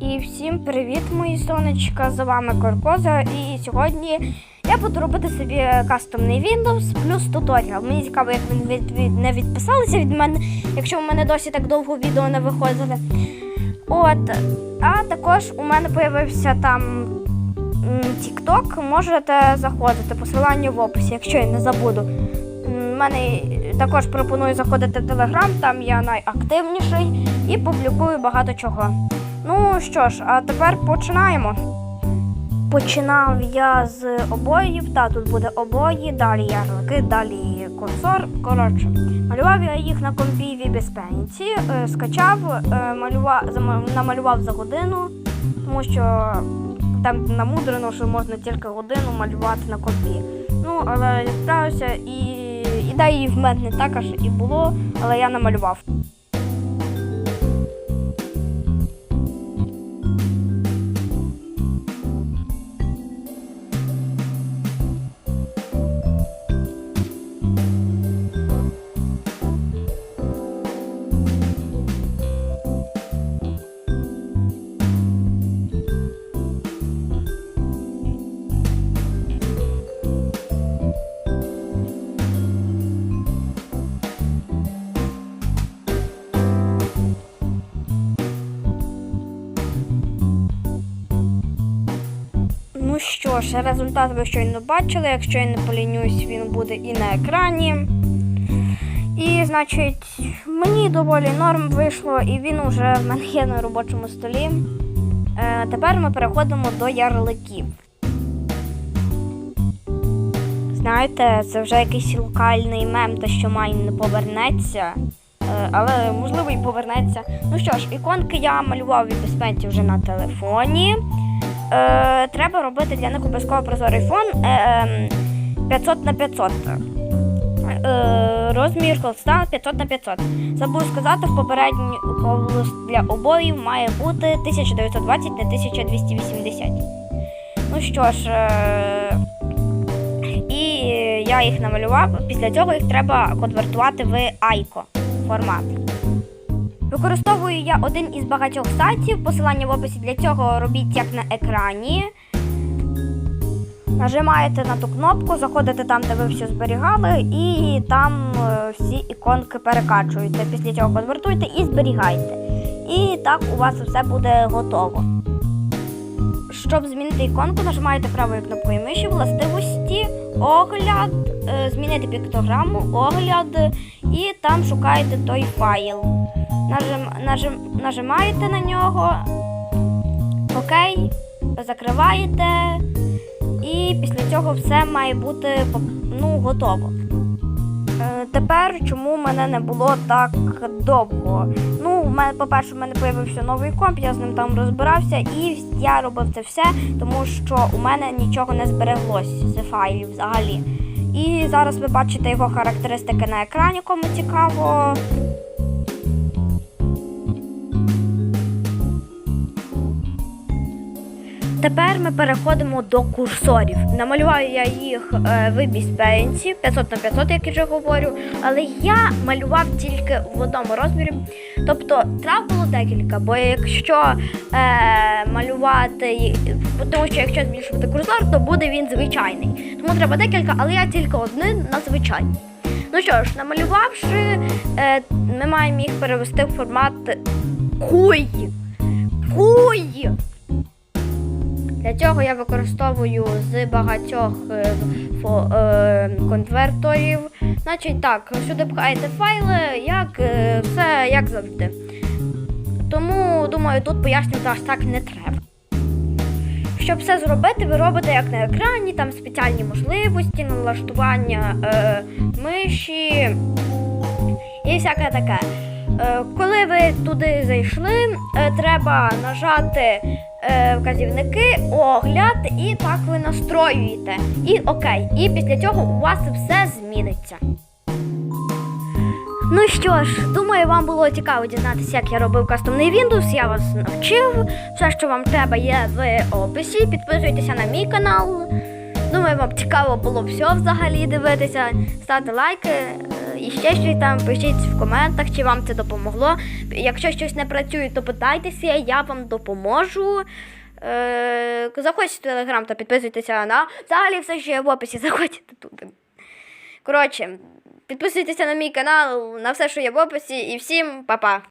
І всім привіт, мої сонечка! З вами Коркоза. І сьогодні я буду робити собі кастомний Windows плюс туторіал. Мені цікаво, як ви від, від, не відписалися від мене, якщо в мене досі так довго відео не виходили. От, а також у мене з'явився там TikTok. Можете заходити, посилання в описі, якщо я не забуду. М, мене також пропоную заходити в Telegram, там я найактивніший і публікую багато чого. Ну що ж, а тепер починаємо. Починав я з обоїв, та тут буде обої, далі ярлики, далі курсор. Коротше, малював я їх на компі в безпеці, е, скачав, е, малював, намалював за годину, тому що там намудрено, що можна тільки годину малювати на компі. Ну, але я справився і ідеї в мене також і було, але я намалював. Ну що ж, результат ви щойно бачили. Якщо я не полінюсь, він буде і на екрані. І, значить, мені доволі норм вийшло, і він уже в мене є на робочому столі. Е, тепер ми переходимо до ярликів. Знаєте, це вже якийсь локальний мем, те, що Майн не повернеться. Е, але можливо і повернеться. Ну що ж, іконки я малював від безпеці вже на телефоні. Е, треба робити для них обов'язково прозорий фон е, ем, 500 на 500. Е, розмір холста 500 на 500. Забув сказати, в попередній холст для обоїв має бути 1920 на 1280. Ну що ж, е, і я їх намалював. Після цього їх треба конвертувати в ICO формат. Використовую я один із багатьох сайтів. Посилання в описі для цього робіть як на екрані. Нажимаєте на ту кнопку, заходите там, де ви все зберігали, і там е, всі іконки перекачуєте. Після цього конвертуйте і зберігайте. І так у вас все буде готово. Щоб змінити іконку, нажимаєте правою кнопкою миші, властивості, огляд, е, змінити піктограму, огляд, і там шукаєте той файл. Нажим, нажим, нажимаєте на нього, окей, закриваєте, і після цього все має бути ну, готово. Е, Тепер чому мене не було так довго? Ну, по-перше, в мене з'явився новий комп, я з ним там розбирався, і я робив це все, тому що у мене нічого не збереглось з файлів взагалі. І зараз ви бачите його характеристики на екрані, кому цікаво. Тепер ми переходимо до курсорів. Намалював я їх е, в біспенсі 500 на 500, як я вже говорю, але я малював тільки в одному розмірі. Тобто трав було декілька, бо якщо е, малювати, тому що якщо збільшувати курсор, то буде він звичайний. Тому треба декілька, але я тільки один на звичайний. Ну що ж, намалювавши, е, ми маємо їх перевести в формат куй. Куй! Для цього я використовую з багатьох е, е, конверторів. Значить так, сюди пхаєте файли, як е, все як завжди. Тому, думаю, тут пояснювати аж так не треба. Щоб все зробити, ви робите як на екрані, там спеціальні можливості, налаштування е, миші і всяке таке. Е, коли ви туди зайшли, е, треба нажати вказівники, огляд, і так ви настроюєте. І окей. І після цього у вас все зміниться. Ну що ж, думаю, вам було цікаво дізнатися, як я робив кастомний Windows. Я вас навчив. Все, що вам треба, є в описі. Підписуйтеся на мій канал. Думаю, вам цікаво було все взагалі дивитися. Ставте лайки. І ще щось там пишіть в коментах, чи вам це допомогло. Якщо щось не працює, то питайтеся, я вам допоможу. Е, заходьте в телеграм та підписуйтеся на взагалі все, що є в описі, заходьте туди. Коротше, підписуйтеся на мій канал, на все, що є в описі, і всім па-па!